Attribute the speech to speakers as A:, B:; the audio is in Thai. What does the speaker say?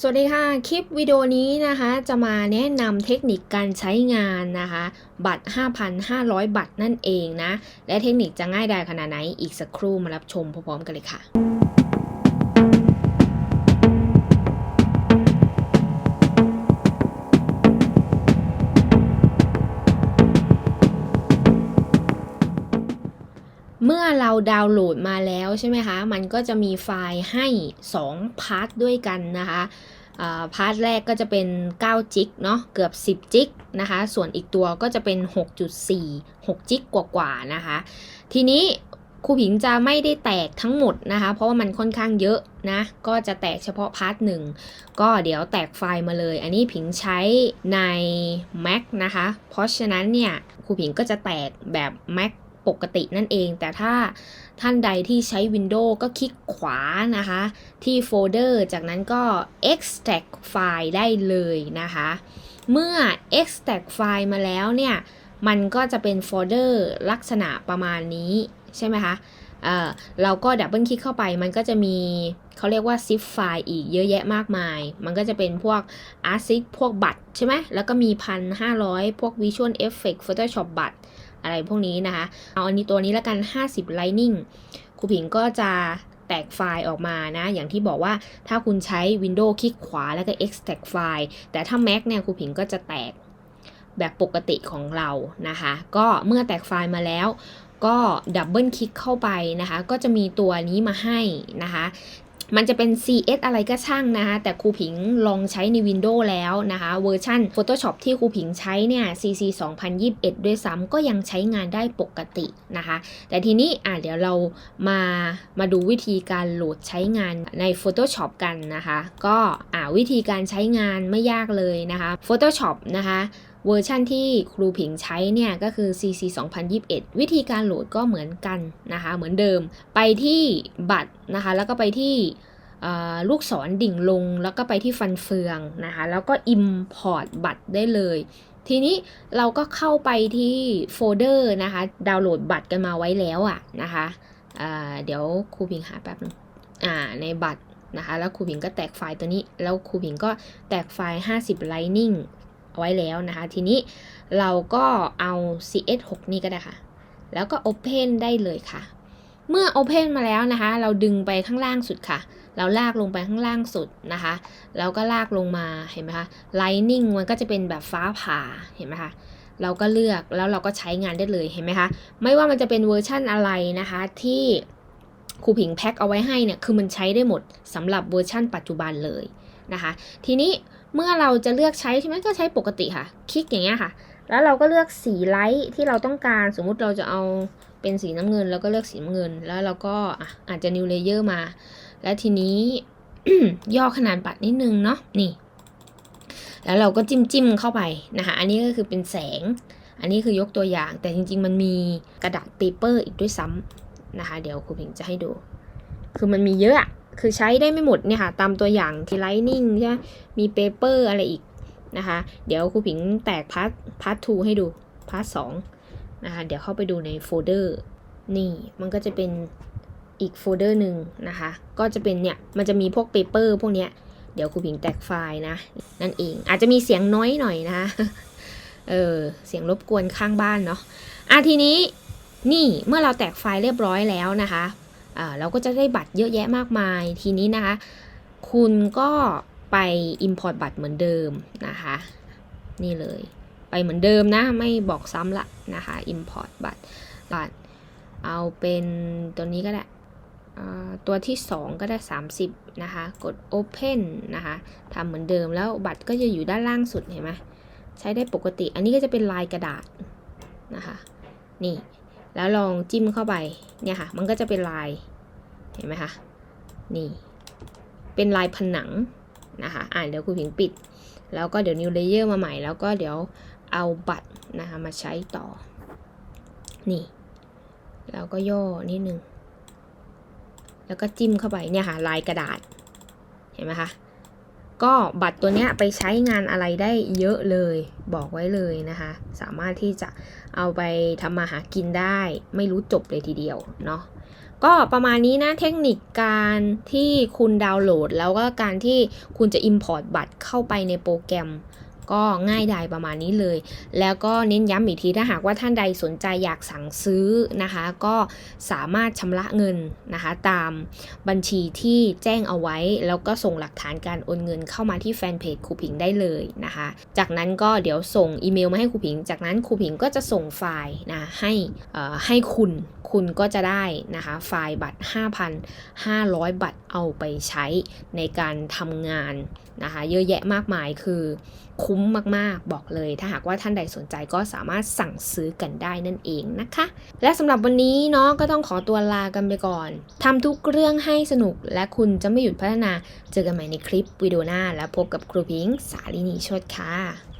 A: สวัสดีค่ะ คลิปวิดีโอนี้นะคะจะมาแนะนำเทคนิคการใช้งานนะคะ บัตร 5,500บัตรนั่นเองนะ และเทคนิคจะง่ายดายขนาดไหนอีกสักครู่มารับชมพร้อมๆกันเลยค่ะ เมื่อเราดาวน์โหลดมาแล้วใช่ไหมคะ มันก็จะมีไฟล์ให้ 2 พาร์ทด้วยกันนะคะอ่าพาร์ทแรกก็จะเป็น 9 จิกเนาะเกือบ 10 จิกนะคะ ส่วนอีกตัวก็จะเป็น 6.4 6 จิกกว่าๆนะคะ ทีนี้ครูผิงจะไม่ได้แตกทั้งหมดนะคะ เพราะว่ามันค่อนข้างเยอะนะ ก็จะแตกเฉพาะพาร์ทหนึ่งก็เดี๋ยวแตกไฟล์มาเลย อันนี้ผิงใช้ใน Mac นะคะ เพราะฉะนั้นเนี่ยครูผิงก็จะแตกแบบ Mac ปกตินั่นเอง แต่ถ้าท่านใดที่ใช้ Windows ก็คลิกขวานะคะ ที่โฟลเดอร์จากนั้นก็ extract ไฟล์ได้เลยนะคะ เมื่อ extract ไฟล์มาแล้วเนี่ย มันก็จะเป็นโฟลเดอร์ลักษณะประมาณนี้ใช่ไหมคะเออเราก็ดับเบิลคลิกเข้าไปมันก็จะมีเขาเรียกว่า zip ไฟล์อีกเยอะแยะมากมาย มันก็จะเป็นพวก ARTIC พวกบัตรใช่ไหมแล้วก็มี1,500พวก Visual Effect Photoshop บัตร อะไรพวกนี้นะคะ เอาอันนี้ตัวนี้ล้วกัน 50 Lightning ครูผิงก็จะแตกไฟล์ออกมานะ อย่างที่บอกว่าถ้าคุณใช้ Windows คลิกขวาแล้วก็ extract ไฟล์ แต่ถ้า Mac เนี่ยครูผิงก็จะแตกแบบปกติของเรานะคะ ก็เมื่อแตกไฟล์มาแล้วก็ดับเบิลคลิกเข้าไปนะคะ ก็จะมีตัวนี้มาให้นะคะ มันจะเป็น CS อะไรก็ช่างนะคะ แต่ครูผิงลองใช้ใน Windows แล้วนะคะ เวอร์ชัน Photoshop ที่ครูผิงใช้เนี่ย CC 2021 ด้วยซ้ำก็ยังใช้งานได้ปกตินะคะ แต่ทีนี้อะเดี๋ยวเรามามาดูวิธีการโหลดใช้งานใน Photoshop กันนะคะ ก็อะวิธีการใช้งานไม่ยากเลยนะคะ Photoshop นะคะเวอร์ชันที่ครูผิงใช้เนี่ยก็คือ CC 2021 วิธีการโหลดก็เหมือนกันนะคะ เหมือนเดิม ไปที่บัตรนะคะ แล้วก็ไปที่ลูกศรดิ่งลง แล้วก็ไปที่ฟันเฟืองนะคะ แล้วก็ Import บัตรได้เลย ทีนี้เราก็เข้าไปที่โฟลเดอร์นะคะ ดาวน์โหลดบัตรกันมาไว้แล้วอะนะคะเดี๋ยวครูผิงหาแป๊บนึงอ่า ในบัตรนะคะ แล้วครูผิงก็แตกไฟล์ตัวนี้ แล้วครูผิงก็แตกไฟล์ 50 Lightning ไว้แล้วนะคะ ทีนี้เราก็เอา CS6 นี่ก็ได้ค่ะ แล้วก็ Open ได้เลยค่ะ เมื่อ Open มาแล้วนะคะ เราดึงไปข้างล่างสุดค่ะ เราลากลงไปข้างล่างสุดนะคะ แล้วก็ลากลงมาเห็นไหมคะ Lightning มันก็จะเป็นแบบฟ้าผ่าเห็นไหมคะเราก็เลือกแล้วเราก็ใช้งานได้เลยเห็นไหมคะ ไม่ว่ามันจะเป็นเวอร์ชั่นอะไรนะคะ ที่ครูผิงแพ็คเอาไว้ให้เนี่ยคือมันใช้ได้หมดสำหรับเวอร์ชั่นปัจจุบันเลยนะคะ ทีนี้ เมื่อเราจะเลือกใช้ใช่ไหมก็ใช้ปกติค่ะ คลิกอย่างเงี้ยค่ะ แล้วเราก็เลือกสีไลท์ที่เราต้องการ สมมุติเราจะเอาเป็นสีน้ำเงิน แล้วก็เลือกสีน้ำเงิน แล้วเราก็อาจจะ new layer มา และทีนี้ ย่อขนาดบัตรนิดนึงเนาะ นี่ แล้วเราก็จิ้มจิ้มเข้าไปนะคะ อันนี้ก็คือเป็นแสง อันนี้คือยกตัวอย่าง แต่จริง ๆ มันมีกระดาษเปเปอร์อีกด้วยซ้ำนะคะ เดี๋ยวครูผิงจะให้ดู คือมันมีเยอะ คือใช้ได้ไม่หมดเนี่ยค่ะ ตามตัวอย่างที่ไลนิ่งใช่ไหมมีเปเปอร์อะไรอีกนะคะ เดี๋ยวครูผิงแตกพาร์ทพาร์ททูให้ดูพาร์ทสองนะคะเดี๋ยวเข้าไปดูในโฟลเดอร์นี่มันก็จะเป็นอีกโฟลเดอร์หนึ่งนะคะ ก็จะเป็นเนี่ย มันจะมีพวกเปเปอร์พวกเนี้ยเดี๋ยวครูผิงแตกไฟล์นะ นั่นเองอาจจะมีเสียงน้อยหน่อยนะคะเออเสียงรบกวนข้างบ้านเนาะอะทีนี้นี่เมื่อเราแตกไฟล์เรียบร้อยแล้วนะคะ เราก็จะได้บัตรเยอะแยะมากมาย ทีนี้นะคะ คุณก็ไป Import บัตรเหมือนเดิมนะคะ นี่เลย ไปเหมือนเดิมนะ ไม่บอกซ้ำละนะคะ Import บัตรบัตร เอาเป็นตัวนี้ก็ได้ตัวที่ 2 ก็ได้ 30 นะคะ กด Open นะคะทำเหมือนเดิมแล้วบัตรก็จะอยู่ด้านล่างสุดเห็นไหมใช้ได้ปกติ อันนี้ก็จะเป็นลายกระดาษนะคะ นี่ แล้วลองจิ้มเข้าไป เนี่ยค่ะ มันก็จะเป็นลาย เห็นไหมคะนี่เป็นลายผนังนะคะอ่านเดี๋ยวคุณผิงปิด แล้วก็เดี๋ยว new layer มาใหม่แล้วก็เดี๋ยวเอาบัตรนะคะมาใช้ต่อ นี่ แล้วก็ย่อนิดนึง แล้วก็จิ้มเข้าไปเนี่ยค่ะลายกระดาษ เห็นไหมคะ ก็บัตรตัวเนี้ยไปใช้งานอะไรได้เยอะเลยบอกไว้เลยนะคะ สามารถที่จะเอาไปทำมาหากินได้ไม่รู้จบเลยทีเดียวเนาะก็ประมาณนี้นะเทคนิคการที่คุณดาวน์โหลด แล้วก็การที่คุณจะ Import บัตรเข้าไปในโปรแกรม ก็ง่ายดายประมาณนี้เลย แล้วก็เน้นย้ำอีกทีถ้าหากว่าท่านใดสนใจอยากสั่งซื้อนะคะ ก็สามารถชำระเงินนะคะ ตามบัญชีที่แจ้งเอาไว้ แล้วก็ส่งหลักฐานการโอนเงินเข้ามาที่แฟนเพจครูผิงได้เลยนะคะ จากนั้นก็เดี๋ยวส่งอีเมลมาให้ครูผิง จากนั้นครูผิงก็จะส่งไฟล์นะให้อ่อให้คุณคุณก็จะได้นะคะไฟล์บัตร 5,500 บัตรเอาไปใช้ในการทำงานนะคะ เยอะแยะมากมายคือคุ้มมากๆ บอกเลย ถ้าหากว่าท่านใดสนใจก็สามารถสั่งซื้อกันได้นั่นเองนะคะ และสำหรับวันนี้เนาะก็ต้องขอตัวลากันไปก่อนทำทุกเรื่องให้สนุกและคุณจะไม่หยุดพัฒนา เจอกันใหม่ในคลิปวิดีโอหน้า และพบกับครูพิงค์สาลินีโชดค่ะ